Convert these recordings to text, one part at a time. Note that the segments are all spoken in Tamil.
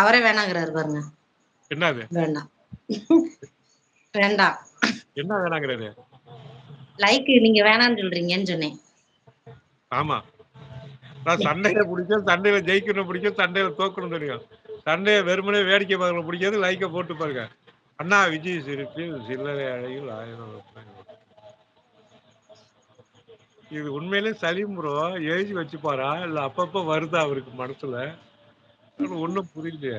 அவரே வேணாங்கிறாரு பாருங்க. என்னது? வேண்டாம். வேண்டாம். என்ன வேணாங்கிறாரு? லைக் நீங்க வேணாம்னு சொல்றீங்கன்னு சொன்னேன். ஆமா. நான் சண்டையில பிடிக்கும் சண்டையில ஜெயிக்கணும் பிடிக்கும் சண்டையில தோக்கணும் தெரியும். சண்டையை வெறுமனே வேடிக்கை பார்க்கணும் பிடிக்காது லைக்கை போட்டு பாருங்க. அண்ணா விஜய் சிரிப்பில் சில்லறை அழகில் ஆயிரம். இது உண்மையிலே சலீம் ப்ரோ எழுதி வச்சுப்பாரா? இல்ல அப்பப்ப வருதா அவருக்கு மனசுல? ஒண்ணும் புரியலையே.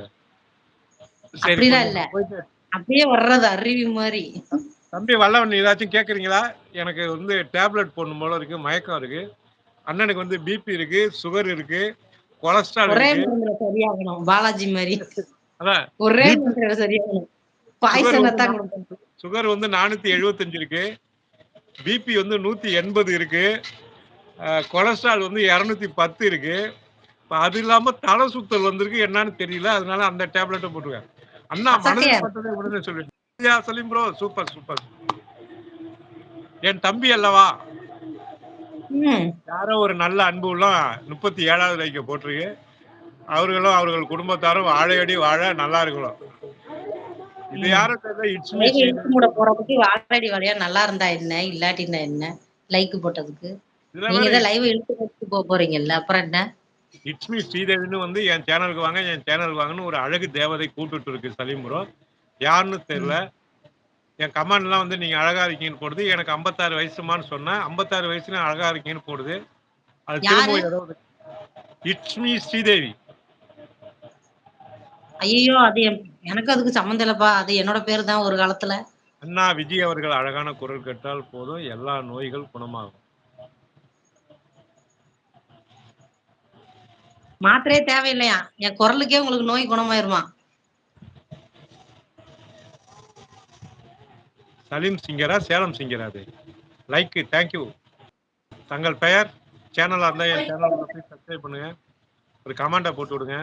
இல்ல. போயிட்டு. அப்படியே வர்றது அருவி மாதிரி. தம்பி வல்லவன் ஏதாச்சும் கேக்குறீங்களா? எனக்கு வந்து டேப்லெட் போடணும் போல இருக்கு மயக்கம் இருக்கு. அண்ணனுக்கு வந்து பிபி இருக்கு சுகர் இருக்கு கொலஸ்ட்ரால் ஒரே சரியாகணும் பாலாஜி மாதிரி. அதான் ஒரே சரியாகணும். சுகர் வந்து நானூத்தி எழுபத்தஞ்சு இருக்கு. பிபி வந்து நூத்தி எண்பது இருக்கு. கொலஸ்ட்ரால் வந்து இரநூத்தி பத்து இருக்கு. இப்ப அது இல்லாம தலை சுத்தல் வந்திருக்கு என்னன்னு தெரியல. அதனால அந்த டேப்லெட்டை போட்டுருக்கேன் அண்ணா மனதில் பட்டதை உடனே சொல்லிட்டு சலீம் ப்ரோ சூப்பர் சூப்பர். என் தம்பி அல்லவா? யாரோ ஒரு நல்ல அன்பு உள்ள முப்பத்தி ஏழாவது லைக்க போட்டிருக்கு. அவர்களும் அவர்கள் குடும்பத்தாரும் வாழையடி வாழ நல்லா இருக்கணும். இது. யாரும் போறதுக்கு வாழடி வழியா? நல்லா இருந்தா என்ன? இல்லாட்டினா என்ன? லைக் போட்டதுக்கு. நீங்க லைவ் இழுத்து போறீங்கல்ல. அப்புறம் என்ன? இட்ஸ் மீ ஸ்ரீதேவின்னு வந்து என் சேனலுக்கு வாங்க என் சேனலுக்கு வாங்கன்னு ஒரு அழகு தேவதை கூப்பிட்டு இருக்கு சலீம் ப்ரோ யாருன்னு தெரியல. என் கமெண்ட்லாம் வந்து நீங்க அழகா இருக்கீங்கன்னு போடுது. எனக்கு 56 வயசுமான்னு சொன்னேன் 56 வயசுல அழகா இருக்கீங்கன்னு போடுது. அது? திரும்ப ஏதோ இட்ஸ் மீ ஸ்ரீதேவி ஐயோ அது என்- எனக்கு அதுக்கு சம்மந்தம் இல்லப்பா. அது என்னோட பேரு தான் ஒரு காலத்துல. அண்ணா விஜய் அவர்கள் அழகான குரல் கேட்டால் போதும். எல்லா நோய்கள் குணமாகும். மாத்திரையே தேவையில்லையா? என் குரலுக்கே உங்களுக்கு நோய் குணமாயிருமா? சலீம் சிங்கரா சேலம் சிங்கரா அது. லைக் தேங்க்யூ தங்கள் பெயர் சேனலாக இருந்தால் என் சேனலில் போய் சப்ஸ்கிரைப் பண்ணுங்க. ஒரு கமெண்டா போட்டு விடுங்க.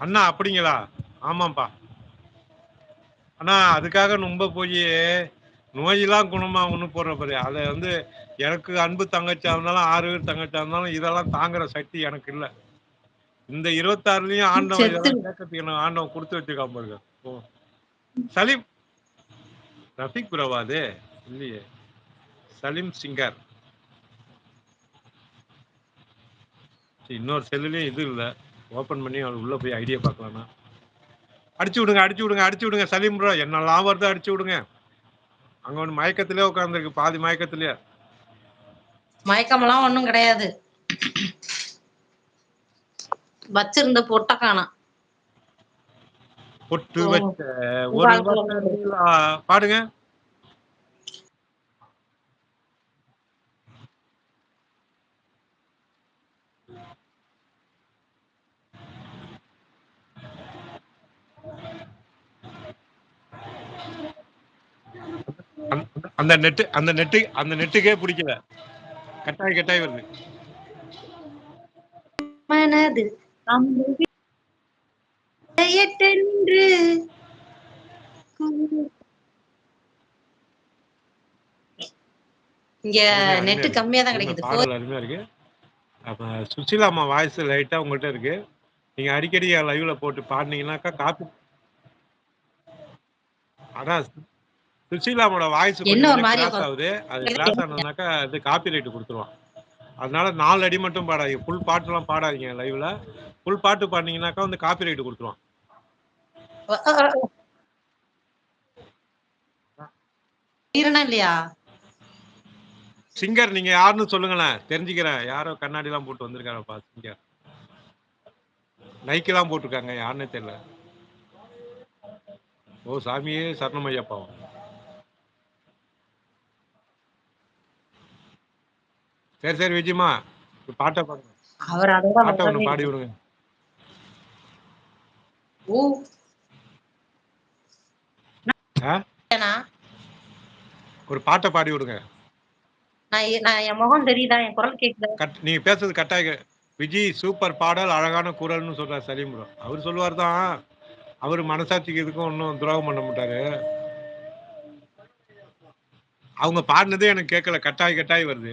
அண்ணா அப்படிங்களா? ஆமாம்ப்பா. அண்ணா அதுக்காக ரொம்ப போய் நோயெல்லாம் குணமாகணும்னு போடுற பாரு. அதை வந்து எனக்கு அன்பு தங்கச்சா இருந்தாலும் ஆறு பேர் தங்கச்சா இருந்தாலும் இதெல்லாம் தாங்குற சக்தி எனக்கு இல்லை. இந்த இருபத்தாறுலயும் ஆண்டவன் கேட்கறதுக்கு ஆண்டவன் கொடுத்து வச்சிருக்கான் பாருங்க. ஓ சலீம். ரஃபிக் புரவா அது. இல்லையே. சலீம் சிங்கர். இன்னொரு செல்லுலயும் இது இல்ல. ஓபன் பண்ணி அவர் உள்ள போய் ஐடியா பார்க்கலாம்னா. அடிச்சு விடுங்க அடிச்சு விடுங்க அடிச்சு விடுங்க சலீம் ப்ரோ. என்னெல்லாம் வருதோ அடிச்சு விடுங்க. அங்க ஒன்று மயக்கத்திலே உட்காந்துருக்கு பாதி மயக்கத்திலே. மயக்கமெல்லாம் ஒண்ணும் கிடையாது. வச்சிருந்த பொட்ட காணோம் பொட்டு. வச்ச ஒரு. பாடுங்க அந்த- அந்த நெட்டு அந்த நெட்டு அந்த நெட்டுக்கே பிடிக்கல கட்டாய் கட்டாய் வருது மனது அம்புவியட்டென்று இங்க நெட் கம்மியா தான். கிடைக்குது. பாடல் அருமையா இருக்கு. அப்ப சுசிலா அம்மா வாய்ஸ் லைட்டா உங்கள்கிட்ட இருக்கு. நீங்க அடிக்கடி லைவ்ல போட்டு பாடினீங்கன்னாக்கா காப்பி அதான் சுசீலா அம்மாவோட வாய்ஸ் என்ன ஒரு கொஞ்சம் மாதிரி ஆகுது. அது கிராஸ் ஆனதுனாக்கா அது காப்பி ரைட் கொடுத்துருவான் அதனால நாலு அடி மட்டும் பாடாதீங்க. ஃபுல் பாட்டுலாம் பாடாதீங்க லைவ்ல ஃபுல் பாட்டு பாடினீங்கன்னாக்கா வந்து காப்பி ரைட் கொடுத்துருவான் இல்லையா? சிங்கர் நீங்க யாருன்னு சொல்லுங்களேன். தெரிஞ்சுக்கிறேன். யாரோ கண்ணாடி எல்லாம் போட்டு வந்திருக்காங்கப்பா சிங்கர் லைக் எல்லாம் போட்டிருக்காங்க யாருன்னே தெரியல. ஓ சாமியே சரணமையப்பாவும் சரி சரி விஜயமா ஒரு பாட்டை பாடுங்க அவர் அதோட பாட்டை ஒண்ணு பாடி விடுங்க. ஓ. ஒரு பாட்டை பாடி விடுங்க. நான் என் முகம் தெரியுதா? என் குரல் கேக்குதா? கட் நீங்க பேசுறது கட்டாய விஜய் சூப்பர் பாடல் அழகான குரல்னு சொல்றாரு சலீம் ப்ரோ. அவர் சொல்லுவார் தான் அவர் மனசாட்சிக்கு இதுக்கும் ஒன்றும் துரோகம் பண்ண மாட்டாரு. அவங்க பாடினதே எனக்கு கேட்கல கட்டாய் கட்டாய் வருது.